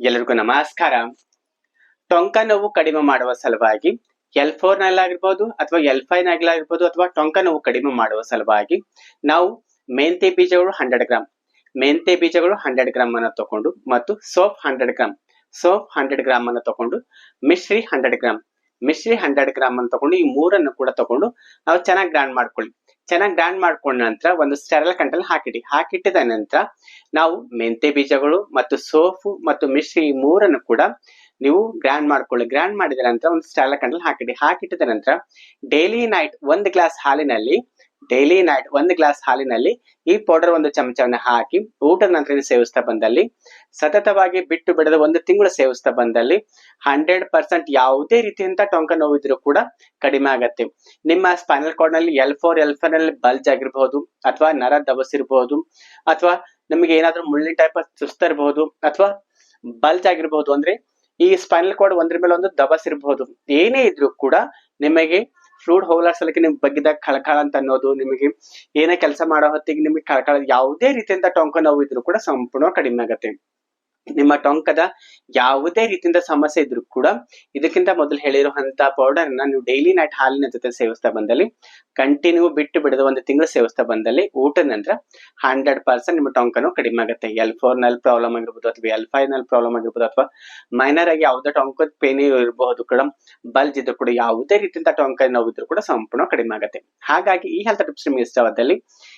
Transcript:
ಎಲ್ಲರಿಗೂ ನಮಸ್ಕಾರ. ಟೊಂಕ ನೋವು ಕಡಿಮೆ ಮಾಡುವ ಸಲುವಾಗಿ ಎಲ್ ಫೋರ್ ನಲ್ಲಾಗಿರ್ಬೋದು ಅಥವಾ ಎಲ್ ಫೈವ್ ನಲ್ಲಾಗಿರ್ಬೋದು ಅಥವಾ ಟೊಂಕ ನೋವು ಕಡಿಮೆ ಮಾಡುವ ಸಲುವಾಗಿ ನಾವು ಮೆಂತೆ ಬೀಜಗಳು ಹಂಡ್ರೆಡ್ ಗ್ರಾಮ್ ಮೆಂತೆ ಬೀಜಗಳು ಹಂಡ್ರೆಡ್ ಗ್ರಾಮ್ ಅನ್ನು ತಗೊಂಡು ಮತ್ತು ಸೋಪ್ ಹಂಡ್ರೆಡ್ ಗ್ರಾಮ್ ಸೋಪ್ ಹಂಡ್ರೆಡ್ ಗ್ರಾಮ್ ಅನ್ನು ತಕೊಂಡು ಮಿಶ್ರಿ ಹಂಡ್ರೆಡ್ ಗ್ರಾಮ್ ಮಿಶ್ರಿ ಹಂಡ್ರೆಡ್ ಗ್ರಾಮ್ ಅನ್ನು ತಕೊಂಡು ಈ ಮೂರನ್ನು ಕೂಡ ತಗೊಂಡು ನಾವು ಚೆನ್ನಾಗಿ ಗ್ರೈಂಡ್ ಮಾಡ್ಕೊಳ್ಳಿ. ಚೆನ್ನಾಗಿ ಗ್ರ್ಯಾಂಡ್ ಮಾಡ್ಕೊಂಡ ನಂತರ ಒಂದು ಸ್ಟೆರಲ್ ಕಂಟಲ್ಲಿ ಹಾಕಿಡಿ. ಹಾಕಿಟ್ಟಿದ ನಂತರ ನಾವು ಮೆಂತೆ ಬೀಜಗಳು ಮತ್ತು ಸೋಫು ಮತ್ತು ಮಿಶ್ರಿ ಈ ಮೂರನ್ನು ಕೂಡ ನೀವು ಗ್ರೈಂಡ್ ಮಾಡ್ಕೊಳ್ಳಿ. ಗ್ರೈಂಡ್ ಮಾಡಿದ ನಂತರ ಒಂದು ಸ್ಟೆರಲ್ ಕಂಟಲ್ಲಿ ಹಾಕಿಡಿ. ಹಾಕಿಟ್ಟಿದ ನಂತರ ಡೈಲಿ ನೈಟ್ ಒಂದು ಗ್ಲಾಸ್ ಹಾಲಿನಲ್ಲಿ ಡೈಲಿ ನೈಟ್ ಒಂದು ಗ್ಲಾಸ್ ಹಾಲಿನಲ್ಲಿ ಈ ಪೌಡರ್ ಒಂದು ಚಮಚವನ್ನು ಹಾಕಿ, ಊಟದ ನಂತರ ಸೇವಿಸ್ತಾ ಬಂದಲ್ಲಿ, ಸತತವಾಗಿ ಬಿಟ್ಟು ಬಿಡದ ಒಂದು ತಿಂಗಳು ಸೇವಿಸ್ತಾ ಬಂದಲ್ಲಿ ಹಂಡ್ರೆಡ್ ಪರ್ಸೆಂಟ್ ಯಾವುದೇ ರೀತಿಯಂತ ಟೊಂಕ ನೋವಿದ್ರು ಕೂಡ ಕಡಿಮೆ ಆಗತ್ತೆ. ನಿಮ್ಮ ಸ್ಪೈನಲ್ ಕಾರ್ಡ್ನಲ್ಲಿ ಎಲ್ ಫೋರ್ ಎಲ್ ಫೈವ್ನಲ್ಲಿ ಬಲ್ಜ್ ಆಗಿರಬಹುದು ಅಥವಾ ನರ ದಬಸಿರಬಹುದು ಅಥವಾ ನಿಮಗೆ ಏನಾದ್ರೂ ಮುಳ್ಳಿನ ಟೈಪ್ ಸುಸ್ತಿರಬಹುದು ಅಥವಾ ಬಲ್ಜ್ ಆಗಿರಬಹುದು ಅಂದ್ರೆ ಈ ಸ್ಪೈನಲ್ ಕಾರ್ಡ್ ಒಂದ್ರ ಮೇಲೆ ಒಂದು ದಬಸಿರಬಹುದು ಏನೇ ಇದ್ರೂ ಕೂಡ ನಿಮಗೆ ಫ್ಲೂಡ್ ಹೋಗ್ಲಾಡ್ಸಲಿಕ್ಕೆ ನಿಮ್ ಬಗ್ಗಿದಾಗ ಕಳಕಳ ಅಂತ ಅನ್ನೋದು ನಿಮಗೆ ಏನೇ ಕೆಲಸ ಮಾಡೋ ಹೊತ್ತಿಗೆ ನಿಮಗೆ ಕಳಕಳ ಯಾವುದೇ ರೀತಿಯಿಂದ ಟೊಂಕ ನೋವು ಇದ್ರೂ ಕೂಡ ಸಂಪೂರ್ಣ ಕಡಿಮೆ ಆಗತ್ತೆ. ನಿಮ್ಮ ಟೊಂಕದ ಯಾವುದೇ ರೀತಿಯಿಂದ ಸಮಸ್ಯೆ ಇದ್ರು ಕೂಡ ಇದಕ್ಕಿಂತ ಮೊದಲು ಹೇಳಿರುವಂತ ಪೌಡರ್ನ ನೀವು ಡೈಲಿ ನೈಟ್ ಹಾಲಿನ ಜೊತೆ ಸೇವಿಸ್ತಾ ಬಂದಲ್ಲಿ ಕಂಟಿನ್ಯೂ ಬಿಟ್ಟು ಬಿಡದ ಒಂದು ತಿಂಗಳು ಸೇವಿಸ್ತಾ ಬಂದಲ್ಲಿ, ಊಟದ ನಂತರ ಹಂಡ್ರೆಡ್ ಪರ್ಸೆಂಟ್ ನಿಮ್ಮ ಟೊಂಕನು ಕಡಿಮೆ ಆಗುತ್ತೆ. ಎಲ್ ಫೋರ್ನಲ್ಲಿ ಪ್ರಾಬ್ಲಮ್ ಆಗಿರ್ಬೋದು ಅಥವಾ ಎಲ್ ಫೈವ್ನಲ್ಲಿ ಪ್ರಾಬ್ಲಮ್ ಆಗಿರ್ಬೋದು ಅಥವಾ ಮೈನರ್ ಆಗಿ ಯಾವುದೇ ಟೊಂಕದ ಪೇನ್ ಇರಬಹುದು ಕೂಡ ಬಲ್ಜ್ ಇದ್ರು ಕೂಡ ಯಾವುದೇ ರೀತಿಯಿಂದ ಟೊಂಕ ನೋವಿದ್ರು ಕೂಡ ಸಂಪೂರ್ಣ ಕಡಿಮೆ ಆಗುತ್ತೆ. ಹಾಗಾಗಿ ಈ ಹೆಲ್ತ್ ಟಿಪ್ಸ್ ನಿಮ್ಗೆ ಇಷ್ಟವಾದಲ್ಲಿ